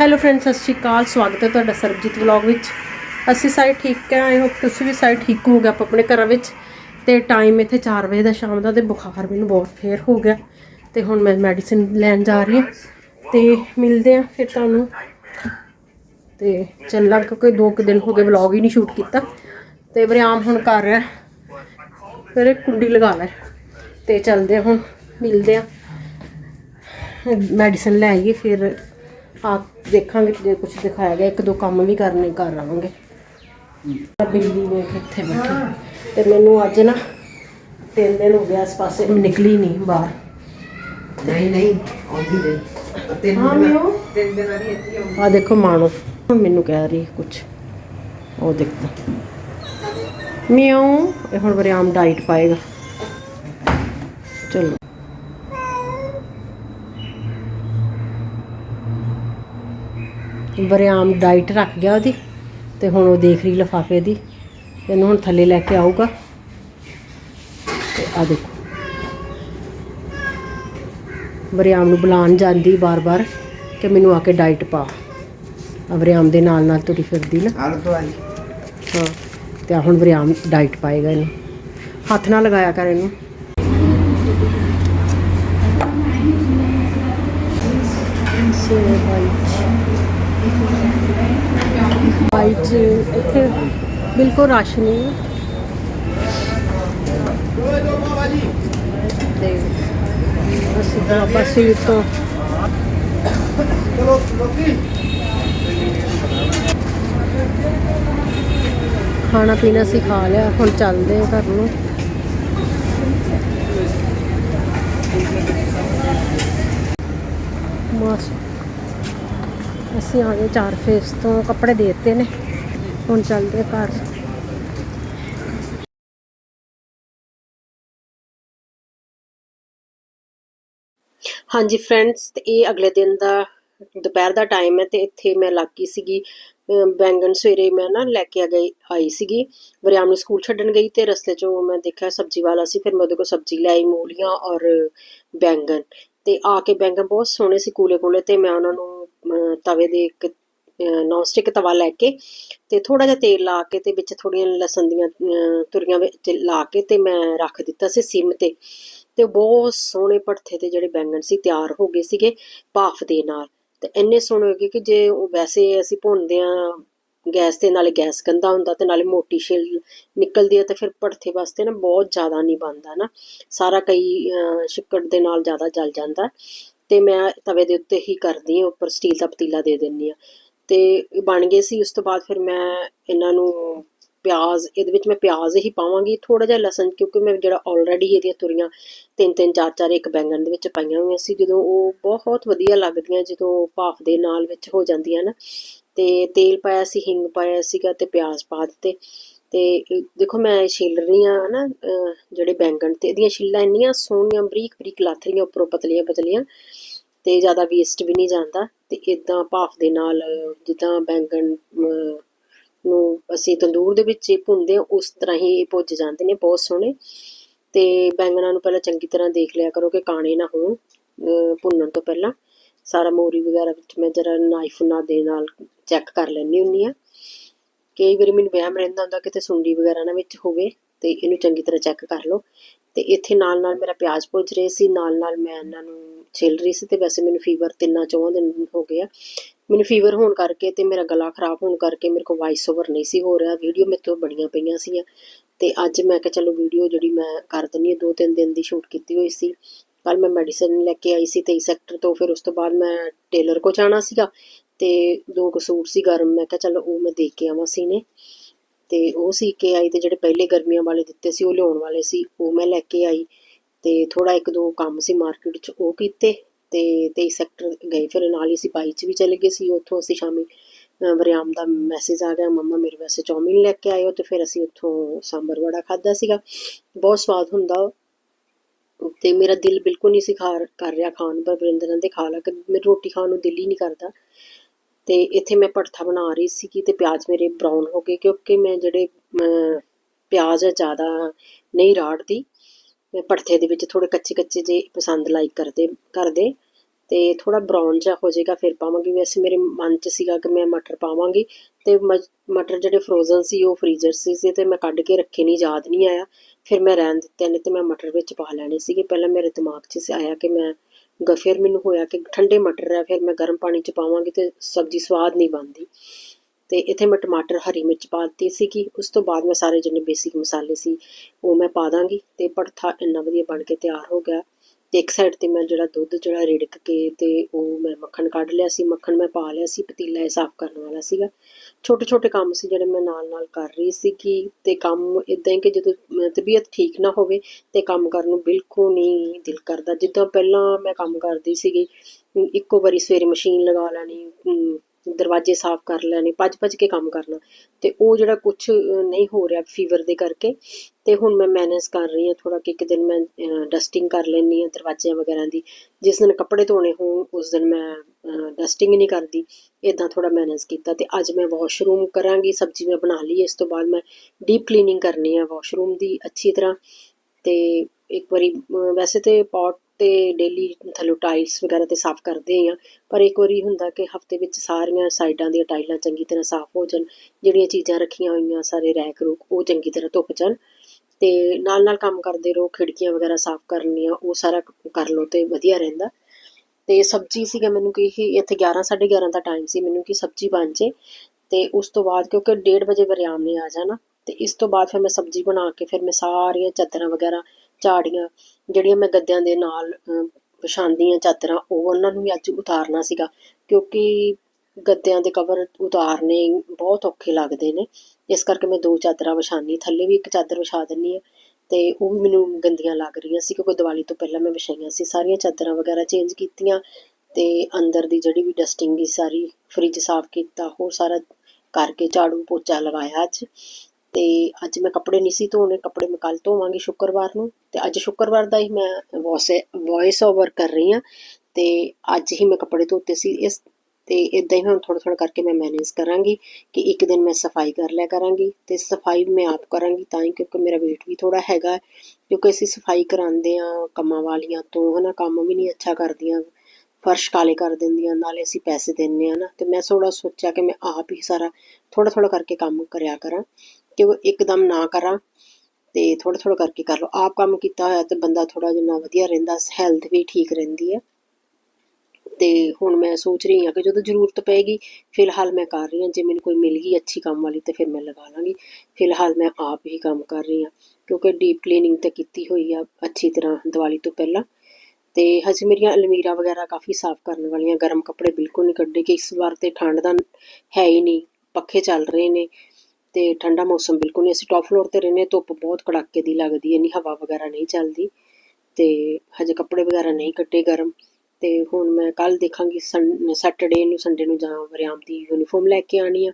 Hello friends ਸਤਿ ਸ਼੍ਰੀ ਅਕਾਲ। ਸਵਾਗਤ ਹੈ ਤੁਹਾਡਾ ਸਰਬਜੀਤ ਵਲੌਗ ਵਿੱਚ। ਅਸੀਂ ਸਾਰੇ ਠੀਕ ਹੈ ਆਈ ਹੋਪ ਤੁਸੀਂ ਵੀ ਸਾਰੇ ਠੀਕ ਹੋਗੇ ਆਪ ਆਪਣੇ ਘਰਾਂ ਵਿੱਚ। ਤੇ ਟਾਈਮ ਇੱਥੇ 4 ਵਜੇ ਦਾ, ਸ਼ਾਮ ਦਾ ਤੇ ਬੁਖਾਰ ਮੈਨੂੰ ਬਹੁਤ ਫੇਰ ਹੋ ਗਿਆ। ਤੇ ਹੁਣ ਮੈਂ ਮੈਡੀਸਿਨ ਲੈਣ ਜਾ ਰਹੀ ਹਾਂ। ਤੇ ਮਿਲਦੇ ਆ ਫਿਰ ਤੁਹਾਨੂੰ। ਤੇ ਚੱਲਾਂ ਕਿਉਂਕਿ ਦੋ ਕੁ ਦਿਨ ਹੋ ਗਏ ਵਲੌਗ ਹੀ ਨਹੀਂ ਸ਼ੂਟ ਕੀਤਾ। ਤੇ ਬਰਿਆਮ ਹੁਣ ਕਰ ਰਿਹਾ। ਫਿਰ ਕੁੰਡੀ ਲਗਾ ਲੈ। ਤੇ ਚੱਲਦੇ ਆ ਹੁਣ, ਮਿਲਦੇ ਆ ਮੈਡੀਸਨ ਲੈ ਆਈਏ ਫਿਰ। ਆ ਦੇਖਾਂਗੇ ਜੇ ਕੁਝ ਦਿਖਾਇਆ ਗਿਆ ਇੱਕ ਦੋ ਕੰਮ ਵੀ ਕਰਨੇ ਕਰ ਆਵਾਂਗੇ। ਬਿੱਲੀ ਨੇ ਕਿੱਥੇ ਬੈਠੀ। ਤੇ ਮੈਨੂੰ ਅੱਜ ਨਾ ਤਿੰਨ ਦਿਨ ਹੋ ਗਿਆ ਇਸ ਪਾਸੇ ਨਿਕਲੀ ਨਹੀਂ ਬਾਹਰ। ਨਹੀਂ ਨਹੀਂ ਆਉਂਦੀ ਨਹੀਂ। ਤਿੰਨ ਦਿਨ ਮਿਓ। ਤਿੰਨ ਦਿਨ ਵਾਲੀ ਇੱਥੇ ਆਉਂਦੀ। ਆ ਦੇਖੋ ਮਾਣੋ। ਹੁਣ ਮੈਨੂੰ ਕਹਿ ਰਹੀ ਕੁਝ ਉਹ ਦੇਖੋ। ਮਿਆਉ ਇਹ ਹੁਣ ਵਰਿਆਮ ਡਾਈਟ ਪਾਏਗਾ। ਚਲੋ। ਵਰਿਆਮ ਡਾਈਟ ਰੱਖ ਗਿਆ ਉਹਦੀ ਤੇ ਹੁਣ ਉਹ ਦੇਖ ਰਹੀ ਲਫਾਫੇ ਦੀ। ਇਹਨੂੰ ਹੁਣ ਥੱਲੇ ਲੈ ਕੇ ਆਊਗਾ। ਤੇ ਆ ਦੇਖੋ। ਵਰਿਆਮ ਨੂੰ ਬੁਲਾਉਣ ਜਾਂਦੀ ਬਾਰ-ਬਾਰ ਕਿ ਮੈਨੂੰ ਆ ਕੇ ਡਾਈਟ ਪਾ। ਆ ਵਰਿਆਮ ਦੇ ਨਾਲ ਨਾਲ ਤੁਰੀ ਫਿਰਦੀ ਨਾ। ਆਲ ਤੋਂ ਆਈ ਹਾਂ ਤੇ ਆਹ ਹੁਣ ਵਰਿਆਮ ਡਾਈਟ ਪਾਏਗਾ ਇਹਨੂੰ। ਹੱਥ ਨਾਲ ਲਗਾਇਆ ਕਰ ਇਹਨੂੰ। ਵਾਈਟ ਇੱਥੇ ਬਿਲਕੁਲ ਰਸ਼ ਨਹੀਂ ਹੈ। ਤੇ ਅਸੀਂ ਬਾਬਾ ਸੀਟ ਤੋਂ ਖਾਣਾ ਪੀਣਾ ਅਸੀਂ ਖਾ ਲਿਆ, ਹੁਣ ਚੱਲਦੇ ਆ ਘਰ ਨੂੰ। ਬਸ ਅਸੀਂ ਆ ਗਏ ਚਾਰ ਫੇਸ ਤੋਂ, ਕੱਪੜੇ ਦੇ ਦਿੱਤੇ ਨੇ। ਹੁਣ ਚੱਲਦੇ ਘਰ। ਹਾਂਜੀ ਫਰੈਂਡਸ ਤੇ ਇਹ ਅਗਲੇ ਦਿਨ ਦਾ ਦੁਪਹਿਰ ਦਾ ਟਾਈਮ ਹੈ ਤੇ ਇੱਥੇ ਮੈਂ ਲੱਗੀ ਸੀਗੀ। ਬੈਂਗਣ ਸਵੇਰੇ ਮੈਂ ਨਾ ਲੈ ਕੇ ਆ ਗਈ ਆਈ ਸੀਗੀ। ਵਰਿਆਮ ਨੂੰ ਸਕੂਲ ਛੱਡਣ ਗਈ ਤੇ ਰਸਤੇ ਚੋਂ ਮੈਂ ਦੇਖਿਆ ਸਬਜ਼ੀ ਵਾਲਾ ਸੀ ਫਿਰ ਮੈਂ ਉਹਦੇ ਕੋਲ ਸਬਜ਼ੀ ਲੈ ਆਈ ਮੂਲੀਆਂ ਔਰ ਬੈਂਗਣ। ਤੇ ਆ ਕੇ ਬੈਂਗਣ ਬਹੁਤ ਸੋਹਣੇ ਸੀ ਕੂਲੇ ਕੋਲੇ ਤੇ ਮੈਂ ਉਹਨਾਂ ਨੂੰ ਅਮ, ਤਵੇ ਦੇ ਇੱਕ ਨੌਨ ਸਟਿਕ ਤਵਾ ਲੈ ਕੇ ਤੇ ਥੋੜਾ ਜਿਹਾ ਤੇਲ ਲਾ ਕੇ ਤੇ ਵਿੱਚ ਥੋੜੀਆਂ ਲਸਣ ਦੀਆਂ ਤੁਰੀਆਂ ਵਿੱਚ ਲਾ ਕੇ ਤੇ ਮੈਂ ਰੱਖ ਦਿੱਤਾ ਸੀ ਸਿਮ ਤੇ। ਤੇ ਬਹੁਤ ਸੋਹਣੇ ਭੜਥੇ ਤੇ ਜਿਹੜੇ ਬੈਂਗਣ ਸੀ ਤਿਆਰ ਹੋ ਗਏ ਸੀਗੇ ਭਾਫ ਦੇ ਨਾਲ। ਤੇ ਇੰਨੇ ਸੋਹਣੇ ਹੋ ਗਏ ਕਿ ਜੇ ਉਹ ਵੈਸੇ ਅਸੀਂ ਭੁੰਨਦੇ ਆ ਗੈਸ ਤੇ ਨਾਲੇ ਗੈਸ ਗੰਦਾ ਹੁੰਦਾ ਤੇ ਨਾਲੇ ਮੋਟੀ ਛਿੱਲ ਨਿਕਲਦੀ ਹੈ ਤੇ ਫਿਰ ਭੜਥੇ ਵਾਸਤੇ ਨਾ ਬਹੁਤ ਜ਼ਿਆਦਾ ਨਹੀਂ ਬਣਦਾ ਨਾ। ਸਾਰਾ ਕਈ ਸ਼ਿਕੜ ਦੇ ਨਾਲ ਜ਼ਿਆਦਾ ਜਲ ਜਾਂਦਾ। ਤੇ ਮੈਂ ਤਵੇ ਦੇ ਉੱਤੇ ਹੀ ਕਰਦੀ ਹਾਂ, ਉੱਪਰ ਸਟੀਲ ਦਾ ਪਤੀਲਾ ਦੇ ਦਿੰਦੀ ਆ ਤੇ ਬਣ ਗਏ ਸੀ, ਉਸ ਤੋਂ ਬਾਅਦ ਫਿਰ ਮੈਂ ਇਹਨਾਂ ਨੂੰ ਪਿਆਜ਼, ਇਹਦੇ ਵਿੱਚ ਮੈਂ ਪਿਆਜ਼ ਹੀ ਪਾਵਾਂਗੀ ਥੋੜਾ ਜਿਹਾ ਲਸਣ, ਕਿਉਂਕਿ ਮੈਂ ਜਿਹੜਾ ਆਲਰੇਡੀ ਇਹਦੀਆਂ ਤੁਰੀਆਂ ਤਿੰਨ ਤਿੰਨ, ਚਾਰ ਚਾਰ ਇੱਕ ਬੈਂਗਣ ਦੇ ਵਿੱਚ ਪਾਈਆਂ ਹੋਈਆਂ ਸੀ, ਜਦੋਂ ਉਹ ਬਹੁਤ ਵਧੀਆ ਲੱਗਦੀਆਂ, ਜਦੋਂ ਭਾਫ ਦੇ ਨਾਲ ਵਿੱਚ ਹੋ ਜਾਂਦੀਆਂ ਨਾ। ਤੇ ਤੇਲ ਪਾਇਆ ਸੀ, ਹਿੰਗ ਪਾਇਆ ਸੀਗਾ ਤੇ ਪਿਆਜ਼ ਪਾ ਦਿੱਤੇ। ਤੇ ਦੇਖੋ ਮੈਂ ਛਿੱਲ ਰਹੀ ਹਾਂ ਹਨਾ, ਅਹ ਜਿਹੜੇ ਬੈਂਗਣ ਤੇ, ਇਹਦੀਆਂ ਛਿੱਲਾਂ ਇੰਨੀਆਂ ਸੋਹਣੀਆਂ ਬਰੀਕ ਬਰੀਕ ਲੱਥ ਰਹੀਆਂ ਉੱਪਰੋਂ ਪਤਲੀਆਂ ਪਤਲੀਆਂ ਤੇ ਜ਼ਿਆਦਾ ਵੇਸਟ ਵੀ ਨਹੀਂ ਜਾਂਦਾ ਤੇ ਇਦਾਂ ਭਾਫ ਦੇ ਨਾਲ ਜਿੱਦਾਂ ਬੈਂਗਣ ਨੂੰ ਅਸੀਂ ਤੰਦੂਰ ਦੇ ਵਿੱਚ ਭੁੰਨਦੇ ਹਾਂ, ਉਸ ਤਰ੍ਹਾਂ ਹੀ ਇਹ ਭੁੱਜ ਜਾਂਦੇ ਨੇ, ਬਹੁਤ ਸੋਹਣੇ। ਤੇ ਬੈਂਗਣਾਂ ਨੂੰ ਪਹਿਲਾਂ ਚੰਗੀ ਤਰ੍ਹਾਂ ਦੇਖ ਲਿਆ ਕਰੋ ਕਿ ਕਾਣੇ ਨਾ ਹੋਣ ਭੁੰਨਣ ਤੋਂ ਪਹਿਲਾਂ। ਸਾਰਾ ਮੋਰੀ ਵਗੈਰਾ ਵਿੱਚ ਮੈਂ ਜਰਾ ਨਾਈਫ ਨਾਲ ਦੇ ਨਾਲ ਚੈੱਕ ਕਰ ਲੈਂਦੀ ਹੁੰਦੀ ਆ ਕਈ ਵਾਰੀ ਮੈਨੂੰ ਵਹਿਮ ਰਹਿੰਦਾ ਹੁੰਦਾ ਕਿਤੇ ਸੁੰਡੀ ਵਗੈਰਾ ਨਾ ਵਿੱਚ ਹੋਵੇ ਤੇ ਇਹਨੂੰ ਚੰਗੀ ਤਰ੍ਹਾਂ ਚੈੱਕ ਕਰ ਲਓ। ਅਤੇ ਇੱਥੇ ਨਾਲ ਨਾਲ ਮੇਰਾ ਪਿਆਜ਼ ਭੁੱਜ ਰਹੇ ਸੀ ਨਾਲ ਨਾਲ ਮੈਂ ਇਹਨਾਂ ਨੂੰ ਛਿੱਲ ਰਹੀ ਸੀ ਅਤੇ ਵੈਸੇ ਮੈਨੂੰ ਫੀਵਰ ਤਿੰਨਾਂ ਚੌਹਾਂ ਦਿਨ ਹੋ ਗਿਆ ਮੈਨੂੰ ਫੀਵਰ ਹੋਣ ਕਰਕੇ ਤੇ ਮੇਰਾ ਗਲਾ ਖਰਾਬ ਹੋਣ ਕਰਕੇ ਮੇਰੇ ਕੋਲ ਵਾਇਸ ਓਵਰ ਨਹੀਂ ਸੀ ਹੋ ਰਿਹਾ ਵੀਡੀਓ ਮੇਰੇ ਤੋਂ ਬੜੀਆਂ ਪਈਆਂ ਸੀਗੀਆਂ। ਤੇ ਅੱਜ ਮੈਂ ਕਿਹਾ ਚਲੋ ਵੀਡੀਓ ਜਿਹੜੀ ਮੈਂ ਕਰ ਦਿੰਨੀ ਹਾਂ ਦੋ ਤਿੰਨ ਦਿਨ ਦੀ ਸ਼ੂਟ ਕੀਤੀ ਹੋਈ ਸੀ। ਕੱਲ ਮੈਂ ਮੈਡੀਸਨ ਲੈ ਕੇ ਆਈ ਸੀ 23 ਸੈਕਟਰ ਤੋਂ ਫਿਰ ਉਸ ਤੋਂ ਬਾਅਦ ਮੈਂ ਟੇਲਰ ਕੋ ਜਾਣਾ ਸੀਗਾ ਤੇ ਦੋ ਕੁ ਸੂਟ ਸੀ ਗਰਮ, ਮੈਂ ਕਿਹਾ ਚਲੋ ਉਹ ਮੈਂ ਦੇ ਕੇ ਆਵਾਂ ਸੀਨੇ। ਤੇ ਉਹ ਸੀ ਕੇ ਆਈ ਤੇ ਜਿਹੜੇ ਪਹਿਲੇ ਗਰਮੀਆਂ ਵਾਲੇ ਦਿੱਤੇ ਸੀ, ਉਹ ਲਿਆਉਣ ਵਾਲੇ ਸੀ, ਉਹ ਮੈਂ ਲੈ ਕੇ ਆਈ ਤੇ ਥੋੜਾ ਇੱਕ ਦੋ ਕੰਮ ਸੀ ਮਾਰਕੀਟ 'ਚ ਉਹ ਕੀਤੇ ਤੇ 23 ਸੈਕਟਰ ਗਏ ਫਿਰ ਨਾਲ ਹੀ ਅਸੀਂ ਬਾਈ 'ਚ ਵੀ ਚਲੇ ਗਏ ਸੀ, ਉੱਥੋਂ ਅਸੀਂ ਸ਼ਾਮੀ ਵਰਿਆਮ ਦਾ ਮੈਸੇਜ ਆ ਗਿਆ, ਮੰਮਾ ਮੇਰੇ ਵਾਸਤੇ ਚੌਮਿਨ ਲੈ ਕੇ ਆਇਓ ਤੇ ਫਿਰ ਅਸੀਂ ਉੱਥੋਂ ਸਾਂਬਰ ਵੜਾ ਖਾਦਾ ਸੀਗਾ ਬਹੁਤ ਸਵਾਦ ਹੁੰਦਾ ਉਹ। ਤੇ ਮੇਰਾ ਦਿਲ ਬਿਲਕੁਲ ਨਹੀਂ ਸੀ ਖਾ, ਕਰ ਰਿਹਾ ਖਾਣ ਪਰ ਵਰਿੰਦਰ ਦੇ ਖਾ ਲਾ ਕਿ ਮੈਨੂੰ ਰੋਟੀ ਖਾਣ ਨੂੰ ਦਿਲ ਹੀ ਨਹੀਂ ਕਰਦਾ ਅਤੇ ਇੱਥੇ ਮੈਂ ਭੜਥਾ ਬਣਾ ਰਹੀ ਸੀਗੀ ਅਤੇ ਪਿਆਜ਼ ਮੇਰੇ ਬਰਾਊਨ ਹੋ ਗਏ ਕਿਉਂਕਿ ਮੈਂ ਜਿਹੜੇ ਪਿਆਜ਼ ਆ ਜ਼ਿਆਦਾ ਨਹੀਂ ਰਾੜਦੀ। ਮੈਂ ਭੜਥੇ ਦੇ ਵਿੱਚ ਥੋੜ੍ਹੇ ਕੱਚੇ ਕੱਚੇ ਜੇ ਪਸੰਦ ਲਾਈਕ ਕਰਦੇ ਕਰਦੇ ਅਤੇ ਥੋੜ੍ਹਾ ਬਰਾਊਨ ਜਿਹਾ ਹੋ ਜਾਏਗਾ ਫਿਰ ਪਾਵਾਂਗੀ। ਵੈਸੇ ਮੇਰੇ ਮਨ 'ਚ ਸੀਗਾ ਕਿ ਮੈਂ ਮਟਰ ਪਾਵਾਂਗੀ ਅਤੇ ਮ- ਮਟਰ ਜਿਹੜੇ ਫਰੋਜ਼ਨ ਸੀ ਉਹ ਫ੍ਰੀਜ਼ਰ ਸੀ ਸੀ ਤੇ ਮੈਂ ਕੱਢ ਕੇ ਰੱਖੇ ਨਹੀਂ ਯਾਦ ਨਹੀਂ ਆਇਆ। ਫਿਰ ਮੈਂ ਰਹਿਣ ਦਿੱਤੇ ਨੇ ਤੇ ਮੈਂ ਮਟਰ ਵਿੱਚ ਪਾ ਲੈਣੇ ਸੀਗੇ। ਪਹਿਲਾਂ ਮੇਰੇ ਦਿਮਾਗ 'ਚ ਸੀ, ਆਇਆ ਕਿ ਮੈਂ ਗ- ਫਿਰ ਮੈਨੂੰ ਹੋਇਆ ਕਿ ਠੰਡੇ ਮਟਰ ਆ, ਫਿਰ ਮੈਂ ਗਰਮ ਪਾਣੀ 'ਚ ਪਾਵਾਂਗੀ ਤੇ ਸਬਜ਼ੀ ਸਵਾਦ ਨਹੀਂ ਬਣਦੀ। ਤੇ ਇੱਥੇ ਮੈਂ ਟਮਾਟਰ ਹਰੀ ਮਿਰਚ ਪਾ ਦਿੱਤੀ ਸੀਗੀ। ਉਸ ਤੋਂ ਬਾਅਦ ਮੈਂ ਸਾਰੇ ਜਿੰਨੇ ਬੇਸਿਕ ਮਸਾਲੇ ਸੀ ਉਹ ਮੈਂ ਪਾ ਦਾਂਗੀ ਤੇ ਭੜਥਾ ਇੰਨਾ ਵਧੀਆ ਬਣ ਕੇ ਤਿਆਰ ਹੋ ਗਿਆ। ਤੇ ਇੱਕ ਸਾਈਡ ਤੇ ਮੈਂ ਜਿਹੜਾ ਦੁੱਧ ਜਿਹੜਾ ਰਿੜਕ ਕੇ ਤੇ ਉਹ ਮੈਂ ਮੱਖਣ ਕੱਢ ਲਿਆ ਸੀ, ਮੱਖਣ ਮੈਂ ਪਾ ਲਿਆ ਸੀ, ਪਤੀਲਾ ਇਹ ਸਾਫ਼ ਕਰਨ ਵਾਲਾ ਸੀਗਾ। ਛੋਟੇ ਛੋਟੇ ਕੰਮ ਸੀ ਜਿਹੜੇ ਮੈਂ ਨਾਲ ਨਾਲ ਕਰ ਰਹੀ ਸੀਗੀ ਤੇ ਕੰਮ ਇਦਾਂ ਹੀ ਕਿ ਜਦੋਂ ਅਹ ਤਬੀਅਤ ਠੀਕ ਨਾ ਹੋਵੇ ਤੇ ਕੰਮ ਕਰਨ ਨੂੰ ਬਿਲਕੁਲ ਨਹੀਂ ਦਿਲ ਕਰਦਾ। ਜਿੱਦਾਂ ਪਹਿਲਾਂ ਮੈਂ ਕੰਮ ਕਰਦੀ ਸੀਗੀ, ਇੱਕੋ ਵਾਰੀ ਸਵੇਰੇ ਮਸ਼ੀਨ ਲਗਾ ਲੈਣੀ ਦਰਵਾਜ਼ੇ ਸਾਫ਼ ਕਰ ਲੈਣੇ, ਭੱਜ ਭੱਜ ਕੇ ਕੰਮ ਕਰਨਾ। ਤੇ ਉਹ ਜਿਹੜਾ ਕੁਛ ਨਹੀਂ ਹੋ ਰਿਹਾ ਫੀਵਰ ਦੇ ਕਰਕੇ, ਤੇ ਹੁਣ ਮੈਂ ਮੈਨੇਜ ਕਰ ਰਹੀ ਹਾਂ ਥੋੜ੍ਹਾ ਕਿ ਇੱਕ ਦਿਨ ਮੈਂ ਡਸਟਿੰਗ ਕਰ ਲੈਂਦੀ ਹਾਂ ਦਰਵਾਜ਼ਿਆਂ ਵਗੈਰਾ ਦੀ। ਜਿਸ ਦਿਨ ਕੱਪੜੇ ਧੋਣੇ ਹੋਣ, ਉਸ ਦਿਨ ਮੈਂ ਡਸਟਿੰਗ ਨਹੀਂ ਕਰਦੀ। ਇੱਦਾਂ ਥੋੜ੍ਹਾ ਮੈਨੇਜ ਕੀਤਾ ਅਤੇ ਅੱਜ ਮੈਂ ਵਾਸ਼ਰੂਮ ਕਰਾਂਗੀ, ਸਬਜ਼ੀ ਮੈਂ ਬਣਾ ਲਈ, ਇਸ ਤੋਂ ਬਾਅਦ ਮੈਂ ਡੀਪ ਕਲੀਨਿੰਗ ਕਰਨੀ ਹੈ ਵਾਸ਼ਰੂਮ ਦੀ ਅੱਛੀ ਤਰ੍ਹਾਂ। ਅਤੇ ਇੱਕ ਵਾਰੀ ਵੈਸੇ ਤੇ ਪੌਟ ਤੇ ਡੇਲੀ ਥੱਲੋਂ ਟਾਈਲਸ ਵਗੈਰਾ ਤੇ ਸਾਫ਼ ਕਰਦੇ ਹੀ। ਆ ਪਰ ਇੱਕ ਵਾਰੀ ਹੁੰਦਾ ਕਿ ਹਫ਼ਤੇ ਵਿੱਚ ਸਾਰੀਆਂ ਸਾਈਡਾਂ ਦੀਆਂ ਟਾਈਲਾਂ ਚੰਗੀ ਤਰ੍ਹਾਂ ਸਾਫ਼ ਹੋ ਜਾਣ, ਜਿਹੜੀਆਂ ਚੀਜ਼ਾਂ ਰੱਖੀਆਂ ਹੋਈਆਂ ਸਾਰੇ ਰੈਕ ਰੂਕ, ਉਹ ਚੰਗੀ ਤਰ੍ਹਾਂ ਧੁੱਪ ਜਾਣ। ਤੇ ਨਾਲ ਨਾਲ ਕੰਮ ਕਰਦੇ ਰਹੋ, ਖਿੜਕੀਆਂ ਵਗੈਰਾ ਸਾਫ਼ ਕਰਨੀਆਂ, ਉਹ ਸਾਰਾ ਕਰ ਲਓ ਤੇ ਵਧੀਆ ਰਹਿੰਦਾ। ਤੇ ਸਬਜ਼ੀ ਸੀਗਾ ਮੈਨੂੰ ਕਿ ਇਹ ਇੱਥੇ 11 11:30 ਦਾ ਟਾਈਮ ਸੀ ਮੈਨੂੰ ਕਿ ਸਬਜ਼ੀ ਬਣ ਜੇ। ਤੇ ਉਸ ਤੋਂ ਬਾਅਦ ਕਿਉਂਕਿ 1:30 ਵਜੇ ਵਰਿਆਮ ਨੇ ਆ ਜਾਣਾ, ਤੇ ਇਸ ਤੋਂ ਬਾਅਦ ਫਿਰ ਮੈਂ ਸਬਜ਼ੀ ਬਣਾ ਕੇ ਫਿਰ ਮੈਂ ਸਾਰੀਆਂ ਚਾਦਰਾਂ ਵਗੈਰਾ ਝਾੜੀਆਂ ਜਿਹੜੀਆਂ ਮੈਂ ਗੱਦਿਆਂ ਦੇ ਨਾਲ ਅਮ, ਵਿਛਾਉਂਦੀ ਹਾਂ ਚਾਦਰਾਂ ਉਹ ਉਹਨਾਂ ਨੂੰ ਵੀ ਅੱਜ ਉਤਾਰਨਾ ਸੀਗਾ। ਕਿਉਂਕਿ ਗੱਦਿਆਂ ਦੇ ਕਵਰ ਉਤਾਰਨੇ ਬਹੁਤ ਔਖੇ ਲੱਗਦੇ ਨੇ। ਇਸ ਕਰਕੇ ਮੈਂ ਦੋ ਚਾਦਰਾਂ ਵਿਛਾਉਂਦੀ ਥੱਲੇ ਵੀ ਇੱਕ ਚਾਦਰ ਵਿਛਾ ਦਿੰਦੀ ਹਾਂ ਤੇ ਉਹ ਵੀ ਮੈਨੂੰ ਗੰਦੀਆਂ ਲੱਗ ਰਹੀਆਂ ਸੀ ਕਿਉਂਕਿ ਦੀਵਾਲੀ ਤੋਂ ਪਹਿਲਾਂ ਮੈਂ ਵਿਛਾਈਆਂ ਸੀ। ਸਾਰੀਆਂ ਚਾਦਰਾਂ ਵਗੈਰਾ ਚੇਂਜ ਕੀਤੀਆਂ ਤੇ ਅੰਦਰ ਦੀ ਜਿਹੜੀ ਵੀ ਡਸਟਿੰਗ ਦੀ ਸਾਰੀ ਫ੍ਰਿਜ ਸਾਫ਼ ਕੀਤਾ ਹੋਰ ਸਾਰਾ ਕਰਕੇ ਝਾੜੂ ਪੋਚਾ ਲਗਾਇਆ ਅੱਜ। ਤੇ ਅੱਜ ਮੈਂ ਕੱਪੜੇ ਨਹੀਂ ਸੀ ਧੋਣੇ, ਕੱਪੜੇ ਮੈਂ ਕੱਲ ਧੋਵਾਂਗੀ ਸ਼ੁੱਕਰਵਾਰ ਨੂੰ ਤੇ ਅੱਜ ਸ਼ੁੱਕਰਵਾਰ ਦਾ ਹੀ ਮੈਂ ਵੌਇਸ ਓਵਰ ਕਰ ਰਹੀ ਹਾਂ ਤੇ ਅੱਜ ਹੀ ਮੈਂ ਕੱਪੜੇ ਧੋਤੇ ਸੀ ਇਸ ਤੇ ਇਦਾਂ ਹੀ ਹੁਣ ਥੋੜਾ ਥੋੜਾ ਕਰਕੇ ਮੈਂ ਮੈਨੇਜ ਕਰਾਂਗੀ ਕਿ ਇੱਕ ਦਿਨ ਮੈਂ ਸਫ਼ਾਈ ਕਰ ਲਿਆ ਕਰਾਂਗੀ ਤੇ ਸਫ਼ਾਈ ਮੈਂ ਆਪ ਕਰਾਂਗੀ ਤਾਂ ਹੀ ਕਿਉਂਕਿ ਮੇਰਾ weight ਵੀ ਥੋੜਾ ਹੈਗਾ ਕਿਉਂਕਿ ਅਸੀਂ ਸਫ਼ਾਈ ਕਰਾਉਂਦੇ ਆ ਕੰਮਾਂ ਵਾਲੀਆਂ ਤੋਂ, ਹਨਾ, ਕੰਮ ਵੀ ਨਹੀਂ ਅੱਛਾ ਕਰਦੀਆਂ, ਫਰਸ਼ ਕਾਲੇ ਕਰ ਦਿੰਦੀਆਂ, ਨਾਲੇ ਅਸੀਂ ਪੈਸੇ ਦਿੰਨੇ ਆ ਨਾ ਤੇ ਮੈਂ ਥੋੜਾ ਸੋਚਿਆ ਕਿ ਮੈਂ ਆਪ ਹੀ ਸਾਰਾ ਥੋੜਾ ਥੋੜਾ ਕਰਕੇ ਕੰਮ ਕਰਿਆ ਕਰਾਂ। ਕਿ ਉਹ ਇੱਕਦਮ ਨਾ ਕਰਾਂ ਤੇ ਥੋੜਾ ਥੋੜਾ ਕਰਕੇ ਕਰ ਲਓ। ਆਪ ਕੰਮ ਕੀਤਾ ਹੋਇਆ ਤੇ ਬੰਦਾ ਥੋੜਾ ਜਿਹਾ ਵਧੀਆ ਰਹਿੰਦਾ ਹੈਲਥ ਵੀ ਠੀਕ ਰਹਿੰਦੀ ਹੈ ਤੇ ਹੁਣ ਮੈਂ ਸੋਚ ਰਹੀ ਹਾਂ ਕਿ ਜਦੋਂ ਜ਼ਰੂਰਤ ਪਏਗੀ, ਫਿਲਹਾਲ ਮੈਂ ਕਰ ਰਹੀ ਹਾਂ। ਜੇ ਮੈਨੂੰ ਕੋਈ ਮਿਲ ਗਈ ਅੱਛੀ ਕੰਮ ਵਾਲੀ ਤੇ ਫਿਰ ਮੈਂ ਲਗਾ ਲਾਂਗੀ। ਫਿਲਹਾਲ ਮੈਂ ਆਪ ਹੀ ਕੰਮ ਕਰ ਰਹੀ ਹਾਂ, ਕਿਉਂਕਿ ਡੀਪ ਕਲੀਨਿੰਗ ਤੇ ਕੀਤੀ ਹੋਈ ਆ ਅੱਛੀ ਤਰ੍ਹਾਂ ਦੀਵਾਲੀ ਤੋਂ ਪਹਿਲਾਂ। ਤੇ ਹਜੇ ਮੇਰੀਆਂ ਅਲਮੀਰਾ ਵਗੈਰਾ ਕਾਫੀ ਸਾਫ਼ ਕਰਨ ਵਾਲੀਆਂ, ਗਰਮ ਕੱਪੜੇ ਬਿਲਕੁਲ ਨਹੀਂ ਕੱਢੇ, ਕਿ ਇਸ ਵਾਰ ਤੇ ਠੰਡ ਦਾ ਹੈ ਹੀ ਨਹੀਂ, ਪੱਖੇ ਚੱਲ ਰਹੇ ਨੇ। ਤੇ ਠੰਡਾ ਮੌਸਮ ਬਿਲਕੁਲ ਨਹੀਂ। ਅਸੀਂ ਟੌਪ ਫਲੋਰ ਤੇ ਰਹਿੰਦੇ ਹਾਂ, ਧੁੱਪ ਬਹੁਤ ਕੜਾਕੇ ਦੀ ਲੱਗਦੀ ਹੈ ਨਹੀਂ ਹਵਾ ਵਗੈਰਾ ਨਹੀਂ ਚੱਲਦੀ ਤੇ ਹਜੇ ਕੱਪੜੇ ਵਗੈਰਾ ਨਹੀਂ ਕੱਟੇ ਗਰਮ। ਤੇ ਹੁਣ ਮੈਂ ਕੱਲ ਦੇਖਾਂਗੀ ਸੈਟਰਡੇ ਨੂੰ ਸੰਡੇ ਨੂੰ ਜਾਂ ਵਰਿਆਮ ਦੀ ਯੂਨੀਫਾਰਮ ਲੈ ਕੇ ਆਣੀ ਆ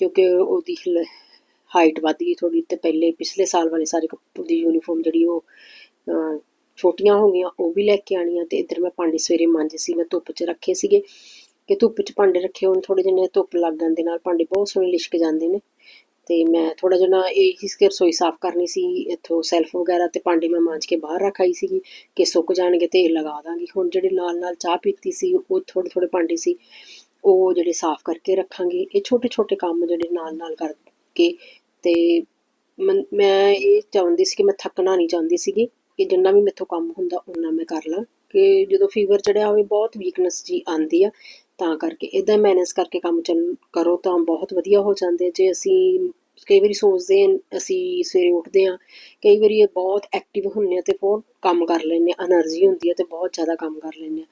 ਕਿਉਂਕਿ ਉਹਦੀ ਹਾਈਟ ਵੱਧ ਗਈ ਥੋੜੀ ਤੇ ਪਹਿਲੇ ਪਿਛਲੇ ਸਾਲ ਵਾਲੇ ਸਾਰੇ ਕੱਪੜੇ ਦੀ ਯੂਨੀਫਾਰਮ ਜਿਹੜੀ ਉਹ ਛੋਟੀਆਂ ਹੋ ਗਈਆਂ ਉਹ ਵੀ ਲੈ ਕੇ ਆਣੀਆਂ ਤੇ ਇੱਧਰ ਮੈਂ ਭਾਂਡੇ ਸਵੇਰੇ ਮਾਂਜੇ ਸੀ ਮੈਂ ਧੁੱਪ 'ਚ ਰੱਖੇ ਸੀਗੇ। ਕਿ ਧੁੱਪ 'ਚ ਭਾਂਡੇ ਰੱਖੇ ਹੋਣ ਥੋੜੇ ਜਿਹੇ ਧੁੱਪ ਲੱਗਣ ਦੇ ਨਾਲ ਭਾਂਡੇ ਬਹੁਤ ਸੋਹਣੇ ਲਿਸ਼ਕ ਜਾਂਦੇ ਨੇ। ਤੇ ਮੈਂ ਥੋੜਾ ਜਿਹਾ ਨਾ ਇਹ ਹੀ ਕਿ ਰਸੋਈ ਸਾਫ਼ ਕਰਨੀ ਸੀ, ਇੱਥੋਂ ਸੈਲਫ ਵਗੈਰਾ ਤੇ ਭਾਂਡੇ ਮੈਂ ਮਾਂਜ ਕੇ ਬਾਹਰ ਰੱਖ ਆਈ ਸੀਗੀ ਕਿ ਸੁੱਕ ਜਾਣਗੇ ਤੇ ਲਗਾ ਦਾਂਗੀ। ਹੁਣ ਜਿਹੜੇ ਨਾਲ ਨਾਲ ਚਾਹ ਪੀਤੀ ਸੀ, ਉਹ ਥੋੜੇ ਥੋੜੇ ਭਾਂਡੇ ਸੀ, ਉਹ ਜਿਹੜੇ ਸਾਫ਼ ਕਰਕੇ ਰੱਖਾਂਗੀ। ਇਹ ਛੋਟੇ ਛੋਟੇ ਕੰਮ ਜਿਹੜੇ ਨਾਲ ਨਾਲ ਕਰਕੇ ਤੇ ਮਨ- ਮੈਂ ਇਹ ਚਾਹੁੰਦੀ ਸੀ ਕਿ ਮੈਂ ਥੱਕਣਾ ਨਹੀਂ ਚਾਹੁੰਦੀ ਸੀਗੀ ਕਿ ਜਿੰਨਾ ਵੀ ਮੇਥੋਂ ਕੰਮ ਹੁੰਦਾ ਉਹਨਾਂ ਮੈਂ ਕਰ ਲਾਂ। ਕਿ ਜਦੋਂ ਫੀਵਰ ਚੜਿਆ ਹੋਵੇ, ਬਹੁਤ ਵੀਕਨੈਸ ਜੀ ਆਂਦੀ ਆ, ਤਾਂ ਕਰਕੇ। ਇਦਾਂ ਮੈਨੇਜ ਕਰਕੇ ਕੰਮ ਚੱਲ, ਕਰੋ ਤਾਂ ਬਹੁਤ ਵਧੀਆ ਹੋ ਜਾਂਦੇ ਜੇ ਅਸੀਂ ਕਈ ਵਾਰੀ ਸੋਚਦੇ ਹਾਂ, ਅਸੀਂ ਸਵੇਰੇ ਉੱਠਦੇ ਹਾਂ, ਕਈ ਵਾਰੀ ਇਹ ਬਹੁਤ ਐਕਟਿਵ ਹੁੰਨੇ ਆ ਤੇ ਬਹੁਤ ਕੰਮ ਕਰ ਲੈਂਦੇ ਆ એનર્ਜੀ ਹੁੰਦੀ ਹੈ ਤੇ ਬਹੁਤ ਜ਼ਿਆਦਾ ਕੰਮ ਕਰ ਲੈਂਦੇ ਆ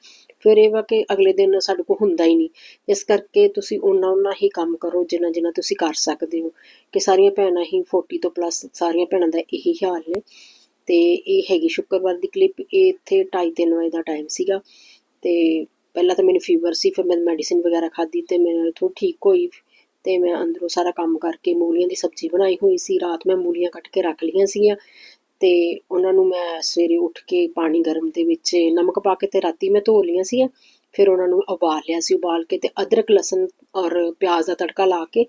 ਫਿਰ ਇਹ ਵਾ ਕਿ ਅਗਲੇ ਦਿਨ ਸਾਡੇ ਕੋਲ ਹੁੰਦਾ ਹੀ ਨਹੀਂ। ਇਸ ਕਰਕੇ ਤੁਸੀਂ ਉਹਨਾਂ ਉਹਨਾਂ ਹੀ ਕੰਮ ਕਰੋ, ਜਿੰਨਾ ਜਿੰਨਾ ਤੁਸੀਂ ਕਰ ਸਕਦੇ ਹੋ। ਕਿ ਸਾਰੀਆਂ ਭੈਣਾਂ ਹੀ 40 ਤੋਂ ਪਲੱਸ ਸਾਰੀਆਂ ਭੈਣਾਂ ਦਾ ਇਹੀ ਹਾਲ ਨੇ ਤੇ ਇਹ ਹੈਗੀ ਸ਼ੁੱਕਰਵਾਰ ਦੀ ਕਲਿੱਪ ਇਹ ਇੱਥੇ 2:30 ਵਜੇ ਦਾ ਟਾਈਮ ਸੀਗਾ। ਤੇ ਪਹਿਲਾਂ ਤਾਂ ਮੈਨੂੰ ਫੀਵਰ ਸੀ, ਫਿਰ ਮੈਂ ਮੈਡੀਸਿਨ ਵਗੈਰਾ ਖਾਧੀ ਤੇ ਮੈਂ ਥੋੜੀ ਠੀਕ ਹੋਈ। ਤੇ ਮੈਂ ਅੰਦਰੋਂ ਸਾਰਾ ਕੰਮ ਕਰਕੇ ਮੂਲੀਆਂ ਦੀ ਸਬਜ਼ੀ ਬਣਾਈ ਹੋਈ ਸੀ, ਰਾਤ ਮੈਂ ਮੂਲੀਆਂ ਕੱਟ ਕੇ ਰੱਖ ਲਈਆਂ ਸੀਗੀਆਂ ਤੇ ਉਹਨਾਂ ਨੂੰ ਮੈਂ ਸਵੇਰੇ ਉੱਠ ਕੇ ਪਾਣੀ ਗਰਮ ਦੇ ਵਿੱਚ ਨਮਕ ਪਾ ਕੇ ਤੇ ਰਾਤੀ ਮੈਂ ਧੋ ਲਈਆਂ ਸੀ ਫਿਰ ਉਹਨਾਂ ਨੂੰ ਉਬਾਲ ਲਿਆ ਸੀ, ਉਬਾਲ ਕੇ ਤੇ ਅਦਰਕ, ਲਸਣ ਔਰ ਪਿਆਜ਼ ਦਾ ਤੜਕਾ ਲਾ ਕੇ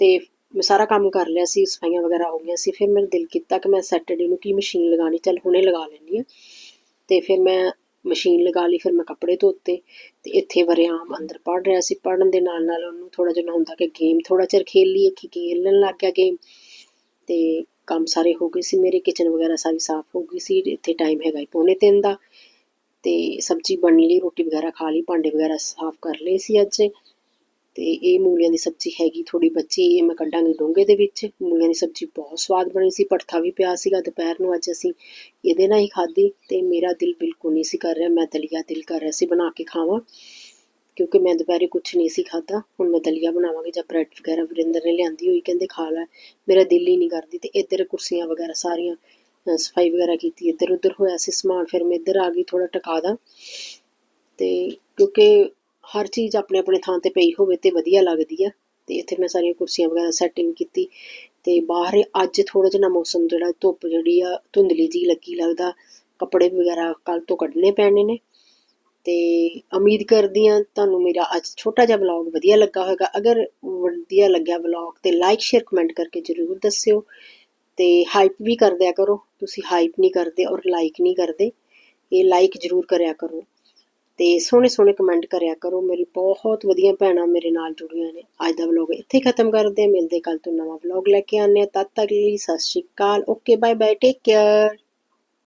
ਤੇ ਮੈਂ ਸਾਰਾ ਕੰਮ ਕਰ ਲਿਆ ਸੀ, ਸਫਾਈਆਂ ਵਗੈਰਾ ਹੋ ਗਈਆਂ ਸੀ, ਫਿਰ ਮੇਰਾ ਦਿਲ ਕੀਤਾ ਕਿ ਮੈਂ ਸੈਟਰਡੇ ਨੂੰ ਕੀ ਮਸ਼ੀਨ ਲਗਾਣੀ ਚੱਲ ਹੁਣੇ ਲਗਾ ਲੈਂਦੀ ਆ ਤੇ ਫਿਰ ਮੈਂ ਮਸ਼ੀਨ ਲਗਾ ਲਈ, ਫਿਰ ਮੈਂ ਕੱਪੜੇ ਧੋਤੇ ਤੇ ਇੱਥੇ ਵਰਿਆਮ ਅੰਦਰ ਪੜ ਰਿਹਾ ਸੀ ਪੜਨ ਦੇ ਨਾਲ ਨਾਲ ਉਹਨੂੰ ਥੋੜਾ ਜਿਹਾ ਹੁੰਦਾ ਕਿ ਗੇਮ ਥੋੜਾ ਚਿਰ ਖੇਲ ਲਈਏ ਕਿ ਖੇਲਣ ਲੱਗ ਗਿਆ ਗੇਮ ਤੇ ਕੰਮ ਸਾਰੇ ਹੋ ਗਏ ਸੀ, ਮੇਰੇ ਕਿਚਨ ਵਗੈਰਾ ਸਾਰੀ ਸਾਫ਼ ਹੋ ਗਈ ਸੀ, ਇੱਥੇ ਟਾਈਮ ਹੈਗਾ ਹੀ ਪੌਣੇ ਤਿੰਨ ਦਾ ਤੇ ਸਬਜ਼ੀ ਬਣ ਲਈ, ਰੋਟੀ ਵਗੈਰਾ ਖਾ ਲਈ, ਭਾਂਡੇ ਵਗੈਰਾ ਸਾਫ਼ ਕਰ ਲਏ ਸੀ ਅੱਜ। ਤੇ ਇਹ ਮੂਲੀਆਂ ਦੀ ਸਬਜ਼ੀ ਹੈਗੀ ਥੋੜੀ ਬੱਚੀ, ਇਹ ਮੈਂ ਕੱਢਾਂਗੀ ਡੋਂਗੇ ਦੇ ਵਿੱਚ। ਮੂਲੀਆਂ ਦੀ ਸਬਜ਼ੀ ਬਹੁਤ ਸਵਾਦ ਬਣੀ ਸੀ ਪੜਥਾ ਵੀ ਪਿਆ ਸੀਗਾ ਦੁਪਹਿਰ ਨੂੰ ਅੱਜ ਅਸੀਂ ਇਹਦੇ ਨਾਲ ਹੀ ਖਾਧੀ ਤੇ ਮੇਰਾ ਦਿਲ ਬਿਲਕੁਲ ਨਹੀਂ ਸੀ ਕਰ ਰਿਹਾ, ਮੈਂ ਦਲੀਆ ਦਿਲ ਕਰ ਰਿਹਾ ਸੀ ਬਣਾ ਕੇ ਖਾਵਾਂ, ਕਿਉਂਕਿ ਮੈਂ ਦੁਪਹਿਰੇ ਕੁਝ ਨਹੀਂ ਸੀ ਖਾਧਾ। ਹੁਣ ਮੈਂ ਦਲੀਆ ਬਣਾਵਾਂਗੀ ਜਾਂ ਬ੍ਰੈਡ ਵਗੈਰਾ ਵਰਿੰਦਰ ਨੇ ਲਿਆਂਦੀ ਹੋਈ, ਕਹਿੰਦੇ ਖਾ ਲੈ। ਮੇਰਾ ਦਿਲ ਹੀ ਨਹੀਂ ਕਰਦੀ ਤੇ ਇੱਧਰ ਕੁਰਸੀਆਂ ਵਗੈਰਾ ਸਾਰੀਆਂ ਸਫ਼ਾਈ ਵਗੈਰਾ ਕੀਤੀ ਇੱਧਰ ਉੱਧਰ ਹੋਇਆ ਸੀ ਸਮਾਨ, ਫਿਰ ਮੈਂ ਇੱਧਰ ਆ ਗਈ ਥੋੜਾ ਟਿਕਾ ਦਾ। ਤੇ ਕਿਉਂਕਿ ਹਰ ਚੀਜ਼ ਆਪਣੇ ਆਪਣੇ ਥਾਂ ਤੇ ਪਈ ਹੋਵੇ ਤੇ ਵਧੀਆ ਲੱਗਦੀ ਆ। ਤੇ ਇੱਥੇ ਮੈਂ ਸਾਰੀਆਂ ਕੁਰਸੀਆਂ ਵਗੈਰਾ ਸੈਟਿੰਗ ਕੀਤੀ ਤੇ ਬਾਹਰ ਅੱਜ ਥੋੜਾ ਜਿਹਾ ਮੌਸਮ ਜਿਹੜਾ ਧੁੱਪ ਜਿਹੜੀ ਆ, ਧੁੰਦਲੀ ਜੀ ਲੱਗੀ ਲੱਗਦਾ। ਕੱਪੜੇ ਵਗੈਰਾ ਕੱਲ ਤੋਂ ਕੱਢਣੇ ਪੈਣੇ ਨੇ। ਤੇ ਉਮੀਦ ਕਰਦੀ ਹਾਂ ਤੁਹਾਨੂੰ ਮੇਰਾ ਅੱਜ ਛੋਟਾ ਜਿਹਾ ਵਲੌਗ ਵਧੀਆ ਲੱਗਾ ਹੋਵੇਗਾ ਅਗਰ ਵਧੀਆ ਲੱਗਿਆ ਵਲੌਗ ਤੇ ਲਾਈਕ ਸ਼ੇਅਰ ਕਮੈਂਟ ਕਰਕੇ ਜਰੂਰ ਦੱਸਿਓ। ਤੇ ਹਾਈਪ ਵੀ ਕਰ ਦਿਆ ਕਰੋ। ਤੁਸੀਂ ਹਾਈਪ ਨਹੀਂ ਕਰਦੇ ਔਰ ਲਾਈਕ ਨਹੀਂ ਕਰਦੇ। ਇਹ ਲਾਈਕ ਜਰੂਰ ਕਰਿਆ ਕਰੋ। ਤੇ ਸੋਹਣੇ ਸੋਹਣੇ ਕਮੈਂਟ ਕਰਿਆ ਕਰੋ। ਮੇਰੀ ਬਹੁਤ ਵਧੀਆ ਭੈਣਾਂ ਮੇਰੇ ਨਾਲ ਜੁੜੀਆਂ ਨੇ। ਅੱਜ ਦਾ ਵਲੌਗ ਇੱਥੇ ਖਤਮ ਕਰਦੇ ਹਾਂ। ਮਿਲਦੇ ਕੱਲ ਤੋਂ ਨਵਾਂ ਵਲੌਗ ਲੈ ਕੇ ਆਉਂਦੇ ਹਾਂ। ਤਦ ਤੱਕ ਲਈ ਸਤਿ ਸ਼੍ਰੀ ਅਕਾਲ। Okay bye bye take care